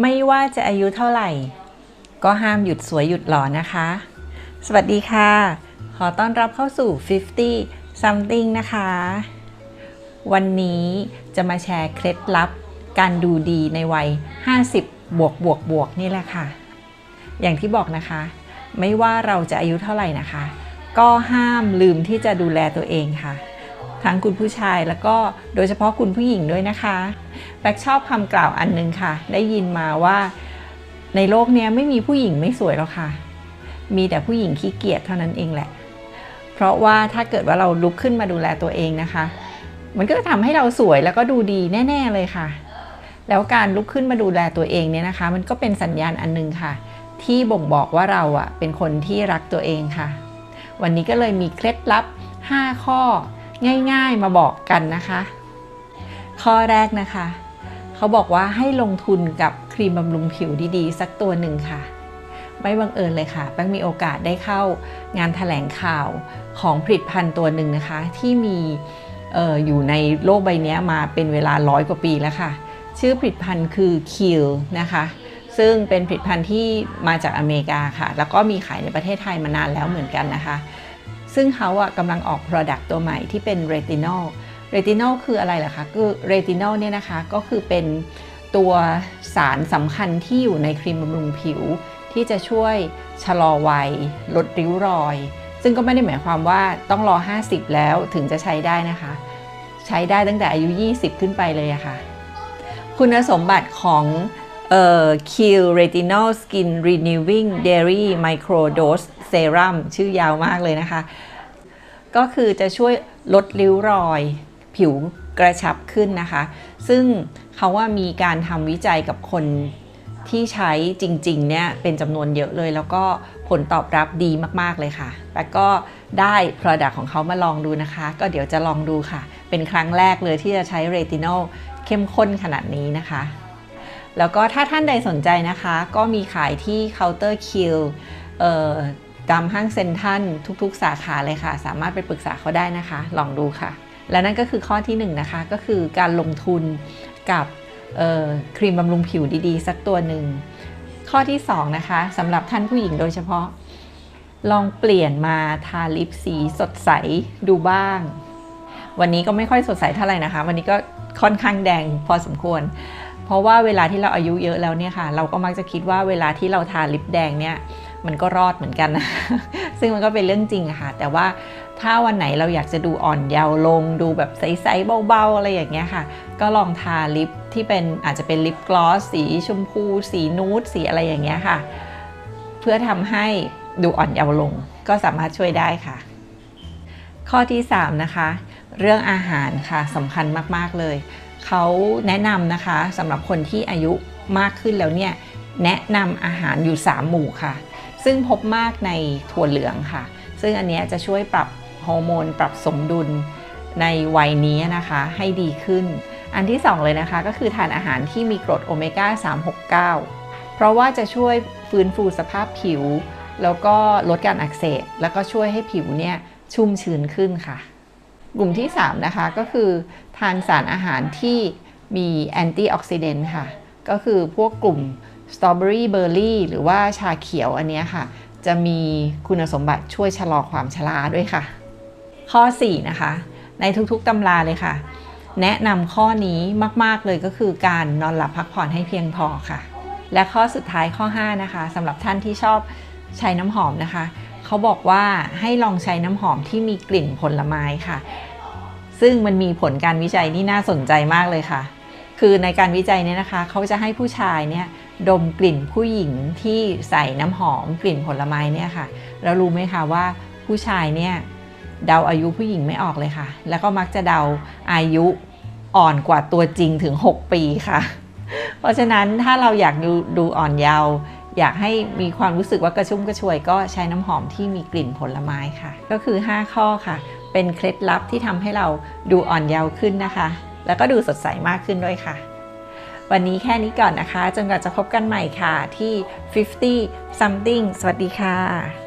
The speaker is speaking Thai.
ไม่ว่าจะอายุเท่าไหร่ ก็ห้ามหยุดสวยหยุดหล่อนะคะ สวัสดีค่ะ ขอต้อนรับเข้าสู่ 50 something นะคะ วันนี้จะมาแชร์เคล็ดลับการดูดีในวัย 50 บวกบวกบวกนี่แหละค่ะ อย่างที่บอกนะคะ ไม่ว่าเราจะอายุเท่าไหร่นะคะ ก็ห้ามลืมที่จะดูแลตัวเองค่ะ ทั้งคุณผู้ชายแล้วก็โดยเฉพาะคุณผู้หญิงด้วยนะคะแบ็กชอบคำกล่าวอันหนึงค่ะ ได้ยินมาว่าในโลกนี้ไม่มีผู้หญิงไม่สวยหรอกค่ะ มีแต่ผู้หญิงขี้เกียจเท่านั้นเองแหละ เพราะว่าถ้าเกิดว่าเราลุกขึ้นมาดูแลตัวเองนะคะ มันก็จะทำให้เราสวยแล้วก็ดูดีแน่ ๆเลยค่ะ แล้วการลุกขึ้นมาดูแลตัวเองเนี่ยนะคะ มันก็เป็นสัญญาณอันหนึงค่ะ ที่บ่งบอกว่าเราอะเป็นคนที่รักตัวเองค่ะ วันนี้ก็เลยมีเคล็ดลับ 5 ข้อ ง่ายๆมาบอกกันนะคะ ข้อแรกนะคะ เขาบอกว่าให้ลงทุนกับครีมบำรุงผิวดีๆ สักตัวหนึ่งค่ะ ไม่บังเอิญเลยค่ะแป้งมีโอกาสได้เข้างานถแถลงข่าวของผลิตภัณฑ์ตัวหนึ่งนะคะ ที่มีอออยู่ในโลกใบนี้มาเป็นเวลาร้อยกว่าปีแล้วค่ะ ชื่อผลิตภัณฑ์คือ Kiel นะคะซึ่งเป็นผลิตภัณฑ์ที่มาจากอเมริกาค่ะ แล้วก็มีขายในประเทศไทยมานานแล้วเหมือนกันนะคะ ซึ่งเขาอะกำลังออก Product ตัวใหม่ที่เป็น Retinol Retinol คืออะไรล่ะคะคือ Retinol เนี่ยนะคะก็คือเป็นตัวสารสำคัญที่อยู่ในครีมบำรุงผิว ที่จะช่วยชะลอวัย ลดริ้วรอย ซึ่งก็ไม่ได้หมายความว่าต้องรอ 50 แล้วถึงจะใช้ได้นะคะ ใช้ได้ตั้งแต่อายุ 20 ขึ้นไปเลยอะค่ะ คุณสมบัติของ เอ่อ Kill Retinol Skin Renewing Dairy Micro Dose Serum ชื่อยาวมากเลยนะคะ ก็คือจะช่วยลดริ้วรอย ผิวกระชับขึ้นนะคะ ซึ่งเขาว่ามีการทำวิจัยกับคนที่ใช้จริงๆเนี่ยเป็นจำนวนเยอะเลย แล้วก็ผลตอบรับดีมากๆเลยค่ะ แล้วก็ได้ Product ของเขามาลองดูนะคะ ก็เดี๋ยวจะลองดูค่ะ เป็นครั้งแรกเลยที่จะใช้เรตินอลเข้มข้นขนาดนี้นะคะ แล้วก็ถ้าท่านใดสนใจนะคะ ก็มีขายที่เคาน์เตอร์คิลตามห้างเซ็นทัลทุกๆ สาขาเลยค่ะ สามารถไปปรึกษาเขาได้นะคะ ลองดูค่ะ และนั่นก็คือข้อที่1นงนะคะก็คือการลงทุนกับครีมบำรุงผิวดีๆ สักตัวหนึ่ง ข้อที่ 2 นะคะสำหรับท่านผู้หญิงโดยเฉพาะ ลองเปลี่ยนมาทาลิปสีสดใสดูบ้าง วันนี้ก็ไม่ค่อยสดใสเท่าไหร่นะคะ วันนี้ก็ค่อนข้างแดงพอสมควร เพราะว่าเวลาที่เราอายุเยอะแล้วเนี่ยค่ะ เราก็มักจะคิดว่าเวลาที่เราทาลิปแดงเนี่ยมันก็รอดเหมือนกันนะซึ่งมันก็เป็นเรื่องจริงค่ะ แต่ว่าถ้าวันไหนเราอยากจะดูอ่อนเยาว์ลง ดูแบบใสๆเบาๆ อะไรอย่างเงี้ยค่ะ ก็ลองทาลิปที่เป็นอาจจะเป็นลิปกลอสสีชมพู สีนูดสีอะไรอย่างเงี้ยค่ะ เพื่อทำให้ดูอ่อนเยาว์ลง ก็สามารถช่วยได้ค่ะ ข้อที่ 3 นะคะ เรื่องอาหารค่ะสำคัญมากๆเลย เขาแนะนำนะคะสำหรับคนที่อายุมากขึ้นแล้วเนี่ยแนะนำอาหารอยู่ 3 หมู่ค่ะ ซึ่งพบมากในถั่วเหลืองค่ะ ซึ่งอันนี้จะช่วยปรับฮอร์โมนปรับสมดุลในวัยนี้นะคะให้ดีขึ้น อันที่ 2 เลยนะคะก็คือทานอาหารที่มีกรดโอเมก้า 369 เพราะว่าจะช่วยฟื้นฟูสภาพผิว แล้วก็ลดการอักเสบแล้วก็ช่วยให้ผิวเนี่ยชุ่มชื้นขึ้นค่ะ กลุ่มที่ 3 นะคะ ก็คือทานสารอาหารที่มีแอนตี้ออกซิเดนต์ค่ะ ก็คือพวกกลุ่มสตรอเบอรี่เบอร์รี่หรือว่าชาเขียวอันเนี้ยค่ะ จะมีคุณสมบัติช่วยชะลอความชราด้วยค่ะ ข้อ 4 นะคะ ในทุกๆตำราเลยค่ะ แนะนำข้อนี้มากๆเลยก็คือการนอนหลับพักผ่อนให้เพียงพอค่ะ และข้อสุดท้ายข้อ 5 นะคะสำหรับท่านที่ชอบใช้น้ำหอมนะคะ เขาบอกว่าให้ลองใช้น้ำหอมที่มีกลิ่นผลไม้ค่ะ ซึ่งมันมีผลการวิจัยที่น่าสนใจมากเลยค่ะ คือในการวิจัยเนี่ยนะคะ เขาจะให้ผู้ชายเนี่ยดมกลิ่นผู้หญิงที่ใส่น้ำหอมกลิ่นผลไม้เนี่ยค่ะ แล้วรู้ไหมคะว่าผู้ชายเนี่ยเดาอายุผู้หญิงไม่ออกเลยค่ะ แล้วก็มักจะเดาอายุอ่อนกว่าตัวจริงถึง 6 ปีค่ะ เพราะฉะนั้นถ้าเราอยากดูดูอ่อนเยาว์ อยากให้มีความรู้สึกว่ากระชุ่มกระชวยก็ใช้น้ำหอมที่มีกลิ่นผลไม้ค่ะ ก็คือ 5 ข้อค่ะ เป็นเคล็ดลับที่ทำให้เราดูอ่อนเยาว์ขึ้นนะคะ แล้วก็ดูสดใสมากขึ้นด้วยค่ะ วันนี้แค่นี้ก่อนนะคะ จนกว่าจะพบกันใหม่ค่ะที่ 50 something สวัสดีค่ะ